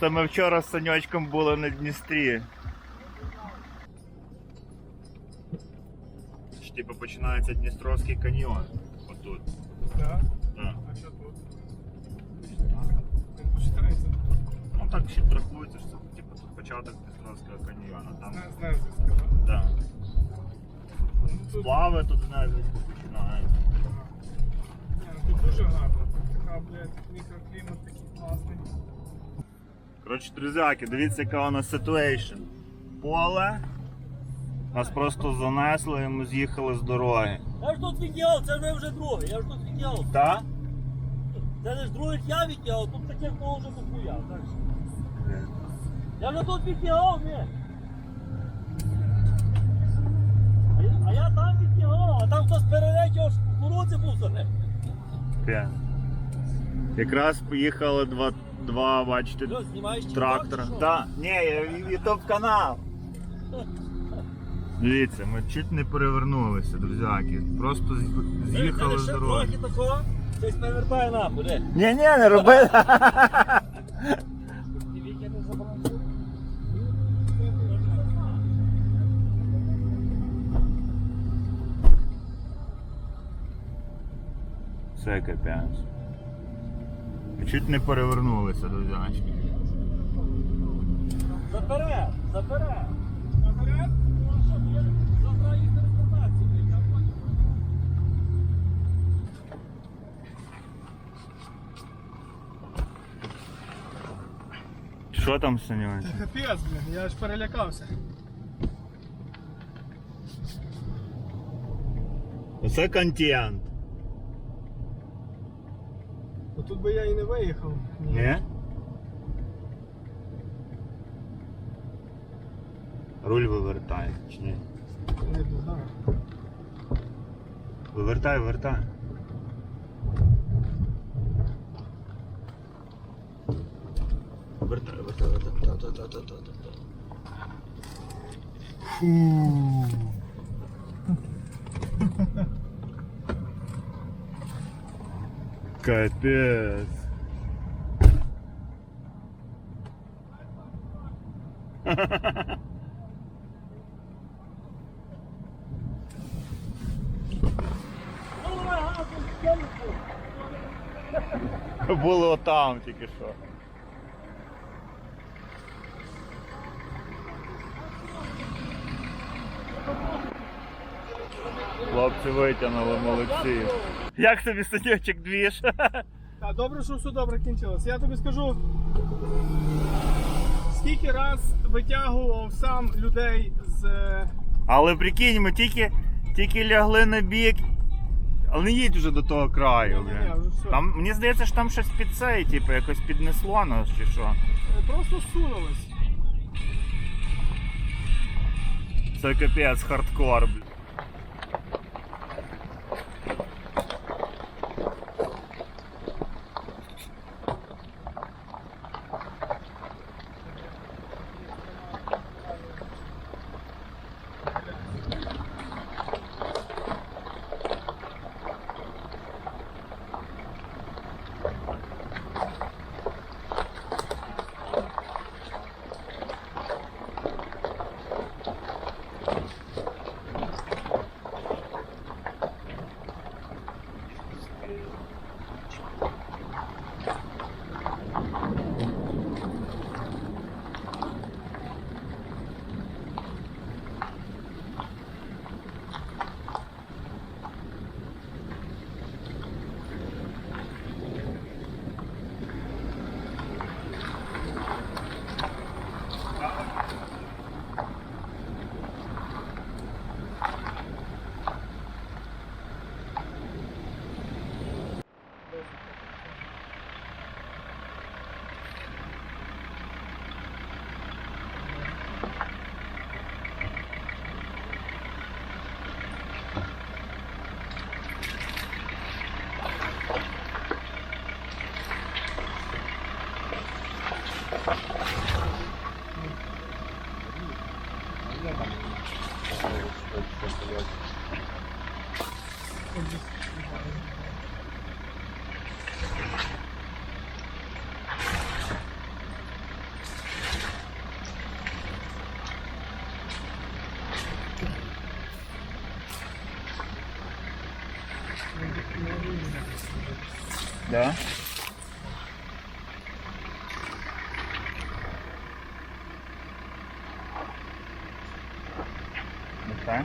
Це ми вчора з Саньочком були на Дністрі. Ж, Типу починається Дністровський каньйон. Отут. Так? Так. А що тут? Він починається. Ну так ще рахується, що це типу тут початок Дністровського каньйону. Там. Знаю, знаю, що сказав. Да. Ну, тут, Сплави тут знаєш, починаються. Ні, ну, тут дуже гарно. Така, блядь, мікроклімат такий класний. Коротше, друзяки, дивіться, яка у нас ситуейшн. Поле. Нас просто занесло і ми з'їхали з дороги. Я ж тут відділяв, це не вже друге, я ж тут відділяв. Так? Це не з других я відділяв, тут таких того вже дохуя. Я вже тут відділяв, ні. А я, там відділяв, а там хтось перелетів, аж кукурудзи був за ним. Якраз поїхали два, два бачите, Що, знімаєш TikTok, трактора. чи що? Так, ні, я ютуб канал. Дивіться, ми чуть не перевернулися, друзяки. Просто з- з'їхали з дороги. трохи такого, щось повертає нахуй, де? Ні, ні, не роби. Вітя не забрав. Все капець. Чуть не перевернулися, друзячки. Забере, забере. Наперед? Ну, а що, я забрав їх реформацію, блядь, я понял. Що там, Санюнь? Капець, блін, я аж перелякався. Оце контент. Тут би я і не виїхав. Ні? Руль вивертай, чи ні? Не знаю. Вивертай, вивертай. Вертай, вертай, вертай. Та, та, та, та, та, та, та. Фу. Капец. Було там тільки що. Хлопці витягнули, молодці. Як тобі статючок двіж? Та добре, що все добре кінчилось. Я тобі скажу, скільки раз витягував сам людей з. е, Але прикинь, ми тільки, тільки лягли на бік. Але не їдь вже до того краю. Ні-ні-ні, вже все. Там, мені здається, що там щось під цей, типу, якось піднесло нас чи що. е, Просто сунулись. Це капець хардкор, бля. Да? Okay.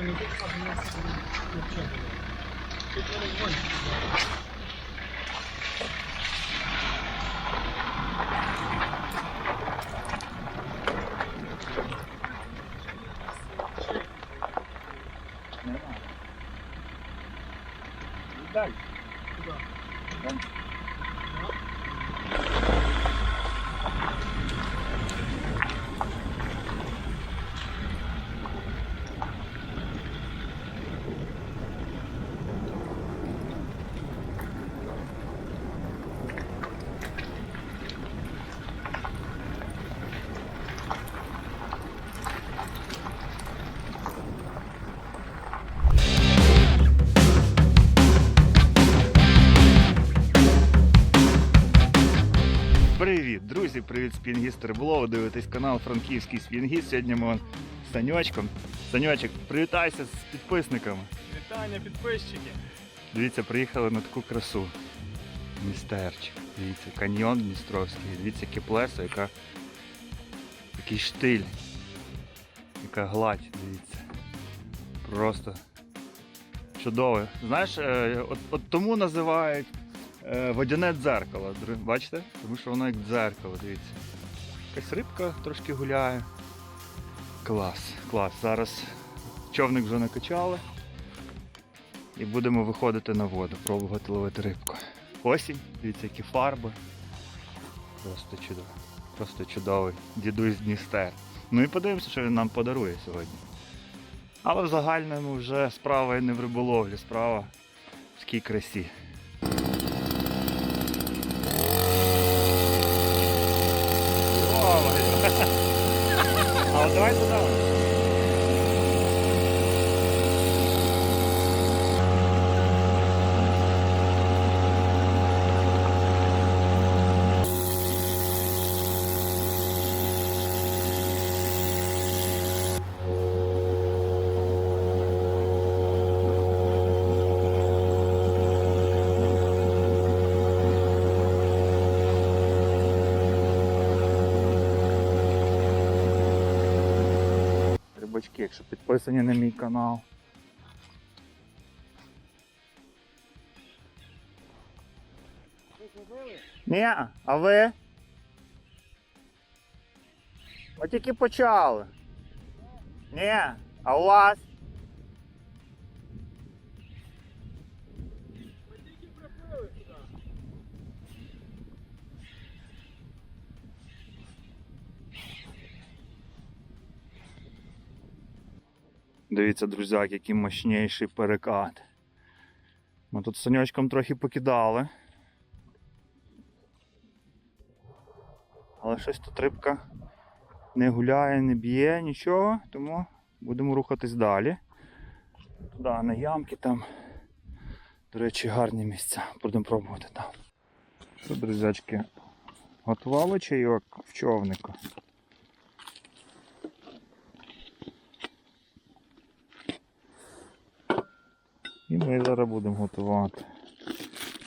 Ну, тут так, у нас вообще було. Тут на розгонці. Далі. Привіт! Привіт, Було. Ви дивитесь канал Франківський Спінгіст. Сьогодні ми з Саньочком. Саньочок, привітайся з підписниками. Вітання, підписчики. Дивіться, приїхали на таку красу. Містерчик. Дивіться, каньйон Дністровський. Дивіться, яке плесо, яка... який штиль. Яка гладь, дивіться. Просто чудове. Знаєш, е, от, от тому називають водяне дзеркало. Бачите? Тому що воно як дзеркало, дивіться. Якась рибка трошки гуляє. Клас, клас. Зараз човник вже накачали. І будемо виходити на воду, пробувати ловити рибку. Осінь, дивіться, які фарби. Просто чудово. Просто чудовий. Дідусь Дністер. Ну і подивимося, що він нам подарує сьогодні. Але в загальному вже справа і не в риболовлі, справа в такій красі. А давай туди. Рибачки, якщо підписані на мій канал. Ні, а ви? Ми тільки почали. Ні, а у вас? Дивіться, друзяк, який мощніший перекат. Ми тут саньочком трохи покидали. Але щось тут рибка не гуляє, не б'є, нічого, тому будемо рухатись далі. Туди на ямки там. До речі, гарні місця. Будемо пробувати там. Що, друзячки, готували чайок в човнику. І ми зараз будемо готувати.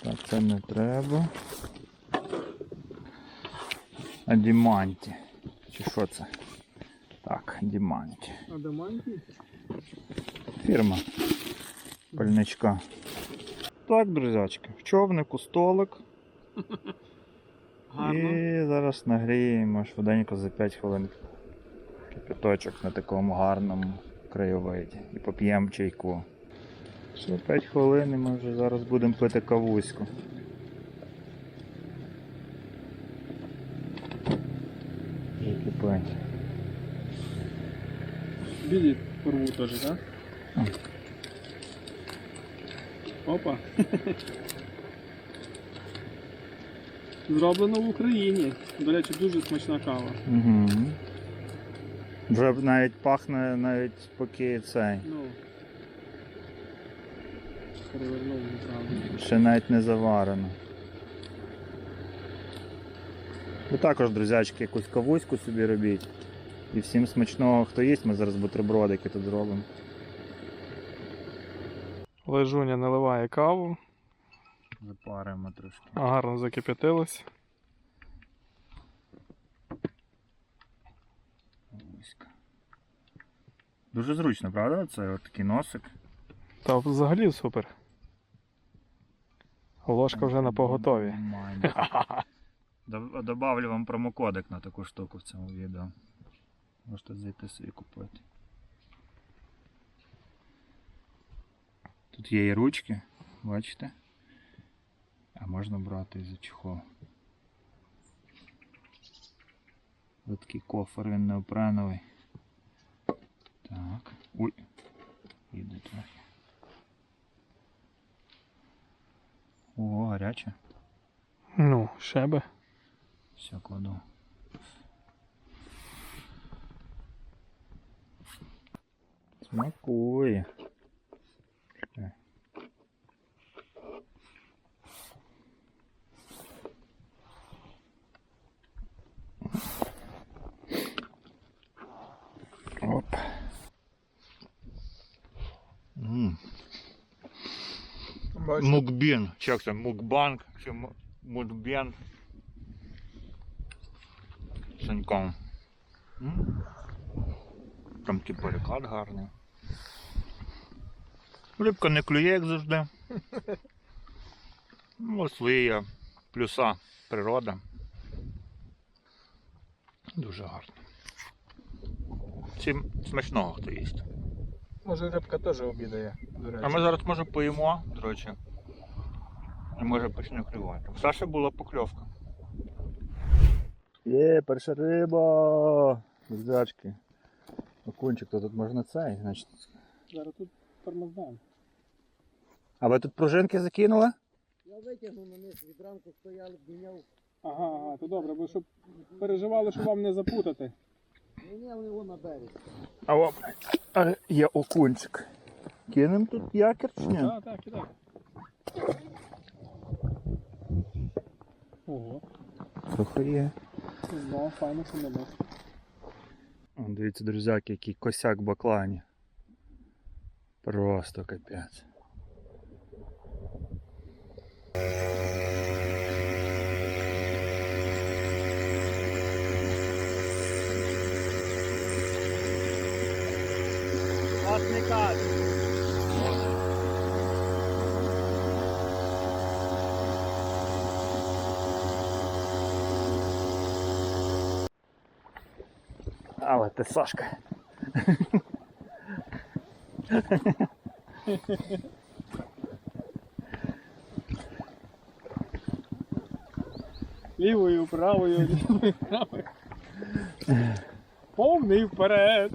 Так, це не треба. А діманті. Чи що це? Так, діманті. А? Фірма пальничка. Так, друзячки, в човнику столик. І зараз нагріємо швиденько за 5 хвилин кипяточок на такому гарному краєвиді. І поп'ємо чайку. Ще 5 хвилин і ми вже зараз будемо пити кавуську. Вже. Білі порву теж, так? Опа. Зроблено в Україні. До речі, дуже смачна кава. Угу. Вже навіть пахне навіть поки цей. Ну. Перевернув неправильно. Ще навіть не заварено. Ви також, друзячки, якусь кавуську собі робіть. І всім смачного, хто їсть, ми зараз бутербродики тут зробимо. Лежуня наливає каву, Запаримо трошки. А гарно закип'ятилось. Дуже зручно, правда? Це от такий носик. Та взагалі супер. Ложка вже на поготові. Добавлю вам промокодик на таку штуку в цьому відео. Можете зайти собі купити. Тут є і ручки, бачите? А можна брати і за чехол. Ось такий кофер, він неопреновий. Так. Ой. Їде трохи. О, гаряче. Ну, ще би. Все, кладу. Смакує. Мукбін. Чи як це? Мукбанк чи му- мукбен. Саньком. Там такий переклад гарний. Рибка не клює, як завжди. Ну, свої плюса природа. Дуже гарно. Всім смачного хто їсть. Може рибка теж обідає, до А ми зараз може поїмо, до речі. І може почне клювати. В Саші була покльовка. Є, перша риба. Здачки. Окунчик, то тут можна цей, значить. Зараз тут тормоздаємо. А ви тут пружинки закинули? Я витягнув на них від ранку стояли, міняв. Ага, ага, то добре, бо щоб переживали, щоб вам не запутати. Міняв його на берег. А оп, а є окунчик. Кинем тут якір чи ні? Так, так, кидай. Ого, є. знову файно сумно. О, Дивіться, друзяки, який косяк в баклані. Просто капець. Власний кат. Але ти Сашка. Лівою, правою, лівою, правою. Повний вперед.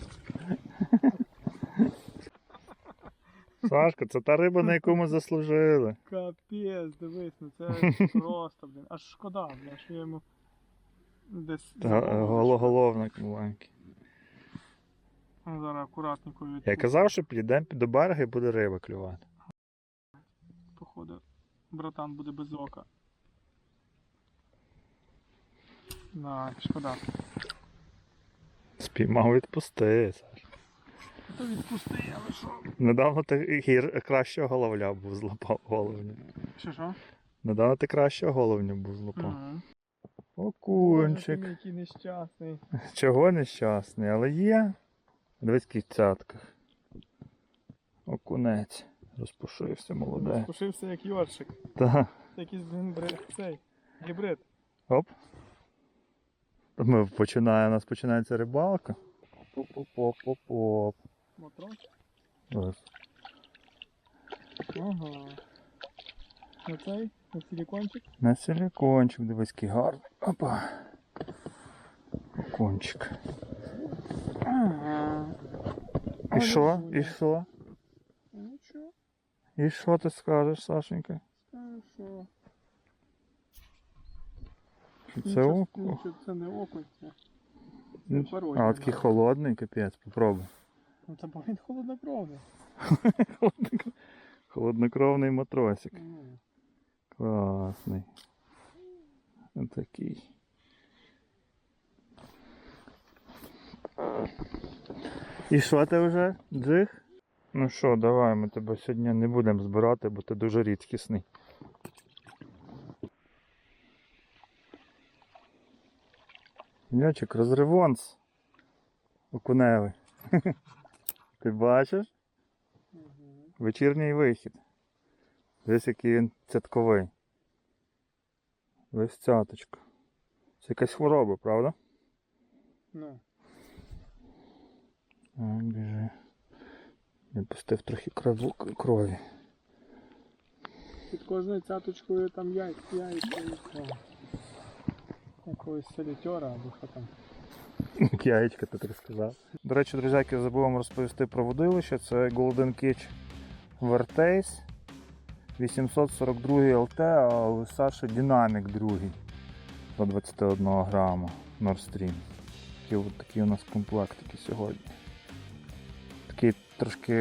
Сашка, це та риба, на яку ми заслужили. Капець, дивись, ну це просто, блін. Аж шкода, блін, що я йому десь. Та. Гологоловник маленький. Ну, Зараз акуратненько Я казав, що підійдемо до берега і буде риба клювати. Походу, братан буде без ока. На, шкода. Спіймав відпусти. Саш. То відпусти, але що? Недавно ти гір кращого головля був злопав головню. Що що? Недавно ти кращого головню був злопав. Мгм. Окунчик. Боже, який нещасний. Чого нещасний, але є. Дивись, цятках. Окунець. Розпушився, молодець. Розпушився як йоршик. Так. Якийсь цей гібрид. Оп. Ми починає, у нас починається рибалка. Поп-поп-поп-поп. Матрос. Ось. Ага. На цей, на силікончик. На силікончик, дивись, який гарний. Опа. Кончик. І що? І що? Нічого, І що ти скажеш, Сашенька? скажу, що. Це Нічого- око? нічого, Це не окунь, це. Це. А, такий холодний, капець, попробуй. Ну це бо він холоднокровний. Холоднокр- Холоднокровний матросик. Класний. Отакий. І що ти вже? Джиг? Ну що, давай, ми тебе сьогодні не будемо збирати, бо ти дуже рідкісний. М'ячик розривонц окуневий. Ти бачиш? Вечірній вихід. Десь який він цятковий. Весь цяточка. Це якась хвороба, правда? Ну. Біжи. Я пустив трохи крові. Під кожною цяточкою там яйця, яйця. Якогось солітера або що там. Яєчка ти так сказав. До речі, друзяки, забув вам розповісти про водилище. Це Golden Cage Vertace 842 LT, а у Саші Dynamic 2 до 21 грама Nord Stream. Такі, от такі у нас комплектики сьогодні. Трошки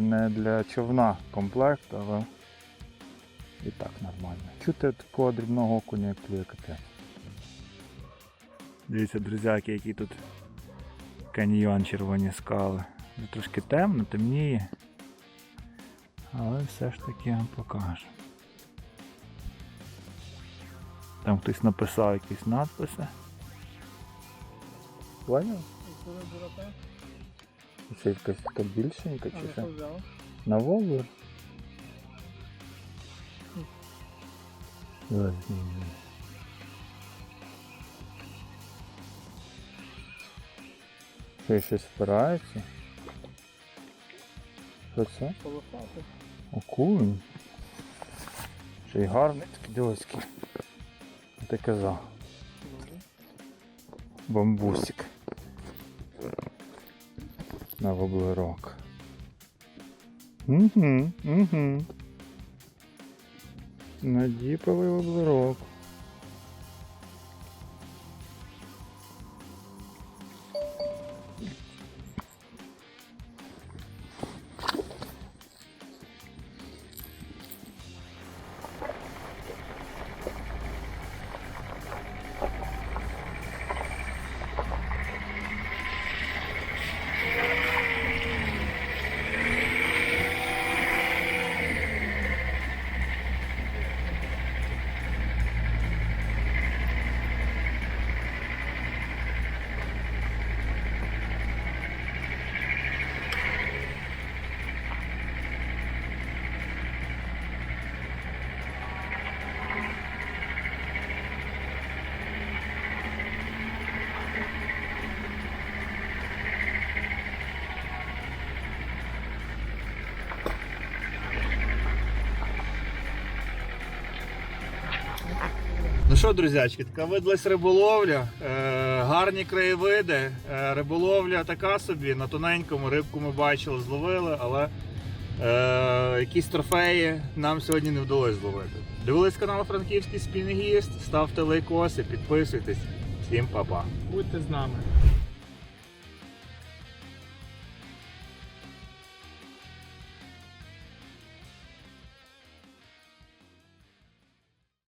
не для човна комплект, але і так нормально. Чути такого дрібного окуня, як капець. Дивіться, друзяки, який тут каньйон червоні скали. Трошки темно, темніє. Але все ж таки я вам покажу. Там хтось написав якісь надписи. Поняв? Це якась така більшенька чи не що? На? Ой, ні, ні. Що, щось впирається? Що це? Полосати. Окунь. Ще й гарний такий дивиський. Ти казав. Бамбусик. На воблерок. Угу, угу. На діповий Ну що, друзячки, така видалась риболовля, е, гарні краєвиди. Е, риболовля така собі, на тоненькому рибку ми бачили, зловили, але е, якісь трофеї нам сьогодні не вдалося зловити. Дивились канал Франківський Спінгіст, ставте лайкоси, підписуйтесь. Всім па-па. Будьте з нами.